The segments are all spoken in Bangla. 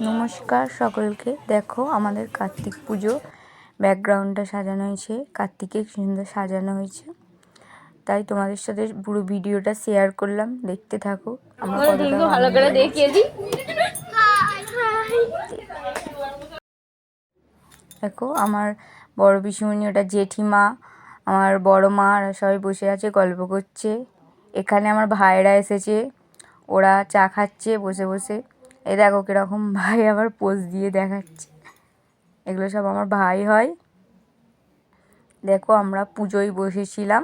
নমস্কার সকলকে। দেখো আমাদের কার্তিক পুজো ব্যাকগ্রাউন্ডটা সাজানো হয়েছে কার্তিকে সুন্দর সাজানো হয়েছে। তাই তোমাদের সাথে পুরো ভিডিওটা শেয়ার করলাম দেখতে থাকো। আমার কতটা ভালো করে দেখিয়ে দিই। দেখো আমার বড় পিসিমণি ওটা জেঠিমা আমার বড় মা আর সবাই বসে আছে গল্প করছে। এখানে আমার ভাইরা এসেছে ওরা চা খাচ্ছে বসে বসে। এ দেখো কীরকম ভাই আবার পোজ দিয়ে দেখাচ্ছে। এগুলো সব আমার ভাই হয়। দেখো আমরা পুজোয় বসেছিলাম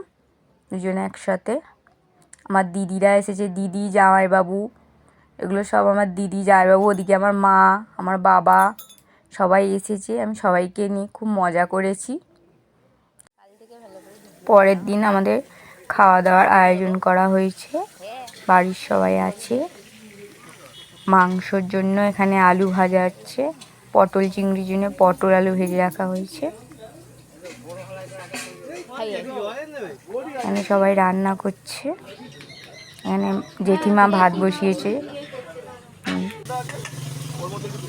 দুজনে একসাথে। আমার দিদিরা এসেছে, দিদি, জামাইবাবু, এগুলো সব আমার দিদি, জামাইবাবু, ওদিকে আমার মা, আমার বাবা সবাই এসেছে। আমি সবাইকে নিয়ে খুব মজা করেছি। পরের দিন আমাদের খাওয়া দাওয়ার আয়োজন করা হয়েছে। বাড়ির সবাই আছে। মাংসর জন্য এখানে আলু ভাজা হচ্ছে, পটল চিংড়ির জন্য পটল আলু ভেজে রাখা হয়েছে। এখানে সবাই রান্না করছে। এখানে জেঠিমা ভাত বসিয়েছে।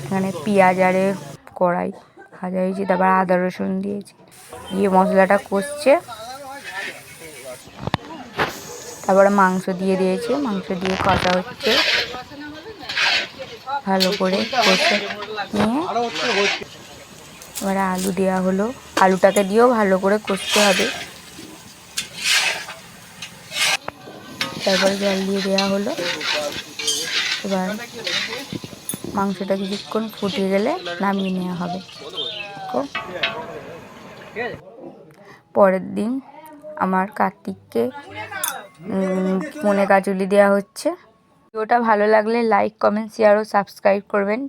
এখানে পেঁয়াজ আরে কড়াই ভাজা হয়েছে, তারপর আদা রসুন দিয়েছে। দিয়ে মশলাটা কষছে। তারপরে মাংস দিয়ে দিয়েছে, মাংস দিয়ে কষা হচ্ছে। ভালো করে কষে নিয়ে এবারে আলু দেওয়া হলো। আলুটাকে দিয়েও ভালো করে কষতে হবে। তারপরে জল দিয়ে দেওয়া হলো। এবার মাংসটা কিছুক্ষণ ফুটে গেলে নামিয়ে নেওয়া হবে। পরের দিন আমার কার্তিককে মনে কাজুলি দেওয়া হচ্ছে। ভিডিওটা ভালো লাগলে লাইক কমেন্ট শেয়ার ও সাবস্ক্রাইব করবেন।